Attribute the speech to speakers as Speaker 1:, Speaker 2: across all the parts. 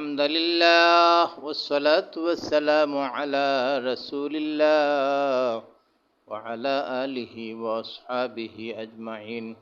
Speaker 1: الحمد لله والصلاة والسلام على رسول الله وعلى آله وأصحابه أجمعين.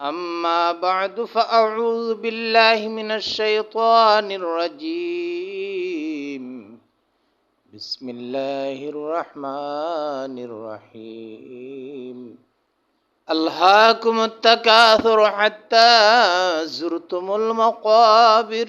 Speaker 1: أما بعد فأعوذ بالله من الشيطان الرجيم. بسم الله الرحمن الرحيم. ألهاكم التكاثر حتى زرتم المقابر.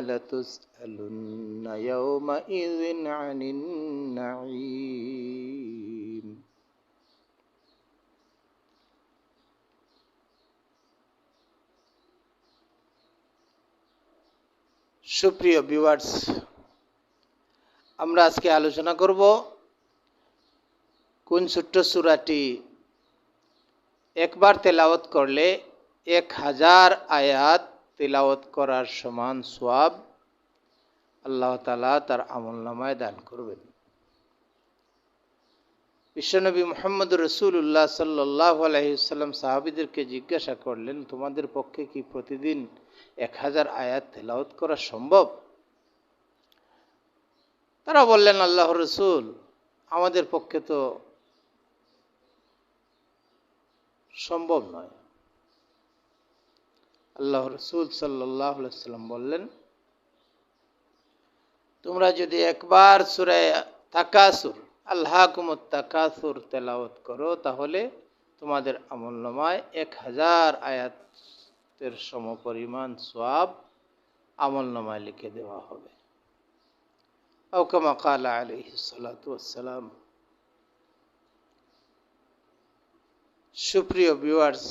Speaker 1: لتسألن يومئذ عن النعيم সুপ্রিয় ভিউয়ার্স আমরা আজকে আলোচনা করব কোন ছোট্ট সুরাটি একবার তেলাওয়াত করলে এক হাজার আয়াত তেলাওয়াত করার সমান সোয়াব আল্লাহ তালা তার আমল নামায় দান করবেন। বিশ্বনবী মোহাম্মদ রসুল্লাহ সাল্লাহ আলহিসাল্লাম সাহাবিদেরকে জিজ্ঞাসা করলেন, তোমাদের পক্ষে কি প্রতিদিন এক হাজার আয়াত তেলাওয়াত করা সম্ভব? তারা বললেন, আল্লাহ রসুল, আমাদের পক্ষে তো সম্ভব নয়। আল্লাহ রসুল সাল্লাহ সাল্লাম বললেন, তোমরা যদি একবার সুরে তাকাসুর আল্লাহ কুমত তাকাসুর তেলাওত করো, তাহলে তোমাদের আমল নমায় এক হাজার আয়াতের সমপরিমাণ সোয়াব আমল নমায় লিখে দেওয়া হবে। আউকামা কালা আলহ সালাতাম সুপ্রিয় ভিউয়ার্স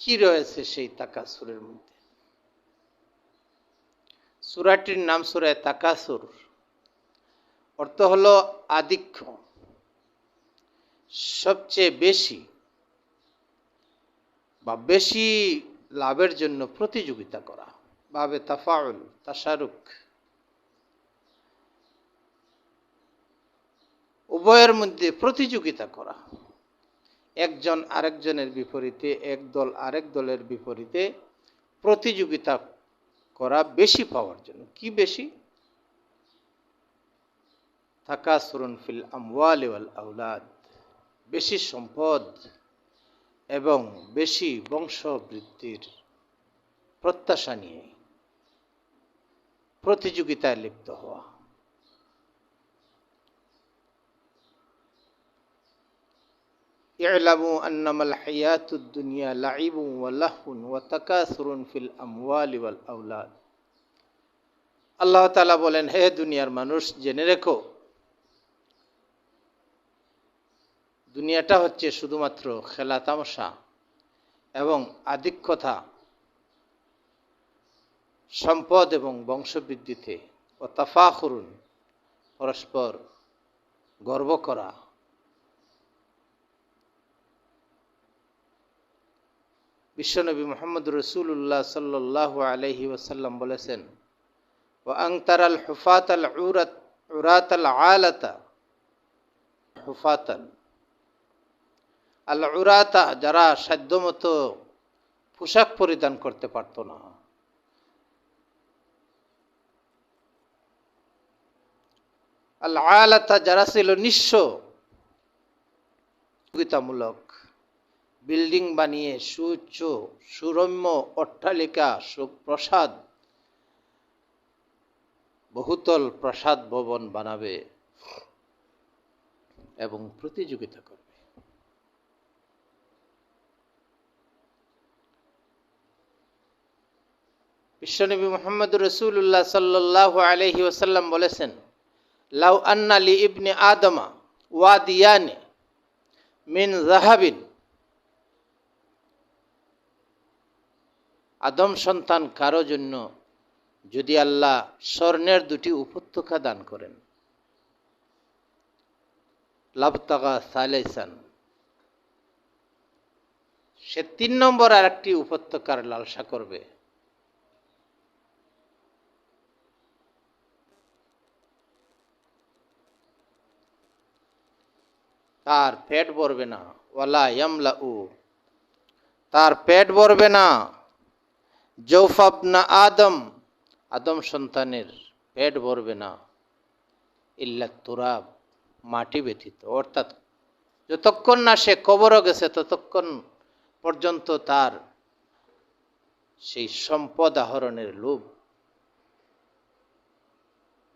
Speaker 1: কি রয়েছে সেই তাকাসুরের মধ্যে? সুরাটির নাম সুরায় তাকাসুর। অর্থ হল আধিক্য। সবচেয়ে বেশি বা বেশি লাভের জন্য প্রতিযোগিতা করা বাবে তাফাউল তাসারুক উভয়ের মধ্যে প্রতিযোগিতা করা। একজন আরেকজনের বিপরীতে, এক দল আরেক দলের বিপরীতে প্রতিযোগিতা করা বেশি পাওয়ার জন্য। কি বেশি? থাকাসরুন ফিল আমওয়াল ওয়াল আউলাদ বেশি সম্পদ এবং বেশি বংশবৃদ্ধির প্রত্যাশা নিয়ে প্রতিযোগিতায় লিপ্ত হওয়া। ইলামু আন্নামাল হায়াতুদ দুনিয়া লাইবু ওয়া লাহুন ওয়া তাকাসুরুন ফিল আমওয়ালি ওয়াল আল্লাহ তাআলা বলেন হে দুনিয়ার মানুষ, জেনে রেখো, দুনিয়াটা হচ্ছে শুধুমাত্র খেলা তামাশা এবং আধিক্যতা, সম্পদ এবং বংশবৃদ্ধিতে, ও তাফা তাফাখরুন, পরস্পর গর্ব করা বিশ্বনবী মোহাম্মদ রসুল্লাহ সাল্লাহ আলহি ওসাল্লাম বলেছেন ও আংতার হুফাত আল উরাত উরাত আল আল উরাতা যারা সাধ্যমতো পোশাক পরিধান করতে পারত না। আল আলাতা যারা ছিল নিঃস্ব প্রতিযোগিতামূলক বিল্ডিং বানিয়ে সুউচ্চ সুরম্য অট্টালিকা সুপ্রসাদ, বহুতল প্রসাদ ভবন বানাবে এবং প্রতিযোগিতা করবে। বিশ্বনবী মোহাম্মদ রসুল্লাহ সাল্লাহ আলহি ওসাল্লাম বলেছেন, লাউ আন্নালি ইবনে আদমা ওয়াদিয়ানে মিন জাহাবিন আদম সন্তান কারও জন্য যদি আল্লাহ স্বর্ণের দুটি উপত্যকা দান করেন। লাভতাগা সালেসান সে তিন নম্বর আর একটি উপত্যকার লালসা করবে। তার পেট ভরবে না। ওয়ালা ইয়ামলা উ তার পেট ভরবে না। জৌফাবনা আদম আদম সন্তানের পেট ভরবে না। ইল্লা তুরাব, মাটি ব্যতীত। অর্থাৎ যতক্ষণ না সে কবরও গেছে, ততক্ষণ পর্যন্ত তার সেই সম্পদ আহরণের লোভ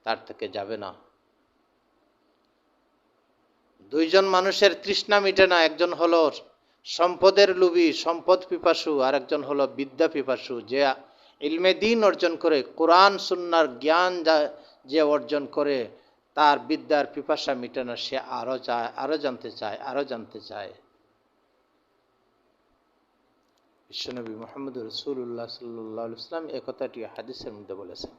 Speaker 1: তার থেকে যাবে না। দুইজন মানুষের তৃষ্ণা মিটে না, একজন হলো সম্পদের লুবি সম্পদ পিপাসু আর একজন হলো বিদ্যা পিপাসু, যে ইলমে দিন অর্জন করে, কোরআন, সুন্নার জ্ঞান যা, যে অর্জন করে, তার বিদ্যার পিপাসা মিটে না সে আরও চায়, আরও জানতে চায়, আরও জানতে চায়। বিশ্বনবী মোহাম্মদ রসুল্লাহ সাল্লাহ ইসলাম এ কথাটি হাদিসের মধ্যে বলেছেন।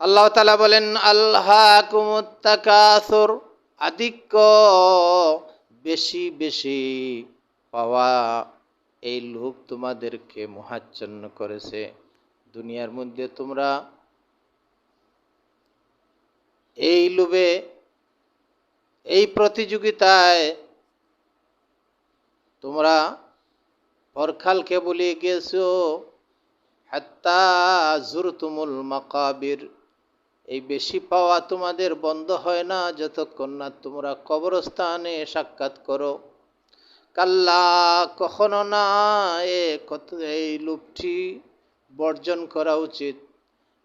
Speaker 1: আল্লাহ তালা বলেন আল্লাহ আধিক্য বেশি বেশি পাওয়া এই লোভ তোমাদেরকে মহাচ্ছন্ন করেছে। দুনিয়ার মধ্যে তোমরা এই লোভে, এই প্রতিযোগিতায় তোমরা পরখালকে বলে গেছো, হাত্তা জুরতুমুল মাকাবির। এই বেশি পাওয়া তোমাদের বন্ধ হয় না, যতক্ষণ না তোমরা কবরস্থানে সাক্ষাৎ করো। কাল্লা কখনো না এ কত এই লোভটি বর্জন করা উচিত।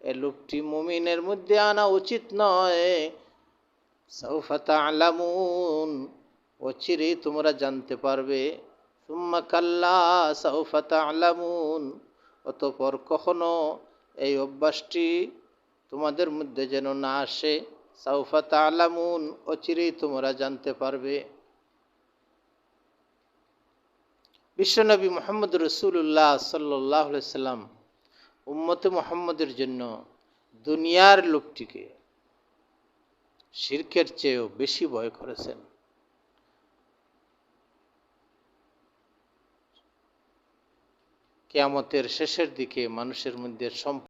Speaker 1: এ লোভটি মুমিনের মধ্যে আনা উচিত নয়। সৌফাতা আলামুন অচিরেই তোমরা জানতে পারবে। সুম্মা কাল্লা সৌফাতা আলামুন অতপর কখনো এই অভ্যাসটি তোমাদের মধ্যে যেন না আসে। সাউফাতা আলামুন অচিরেই তোমরা জানতে পারবে। বিশ্বনবী মোহাম্মদ রসুল্লাহ সাল্লাহ সাল্লাম উম্মতে মোহাম্মদের জন্য দুনিয়ার লোকটিকে শির্কের চেয়েও বেশি ভয় করেছেন। কেয়ামতের শেষের দিকে মানুষের মধ্যে সম্প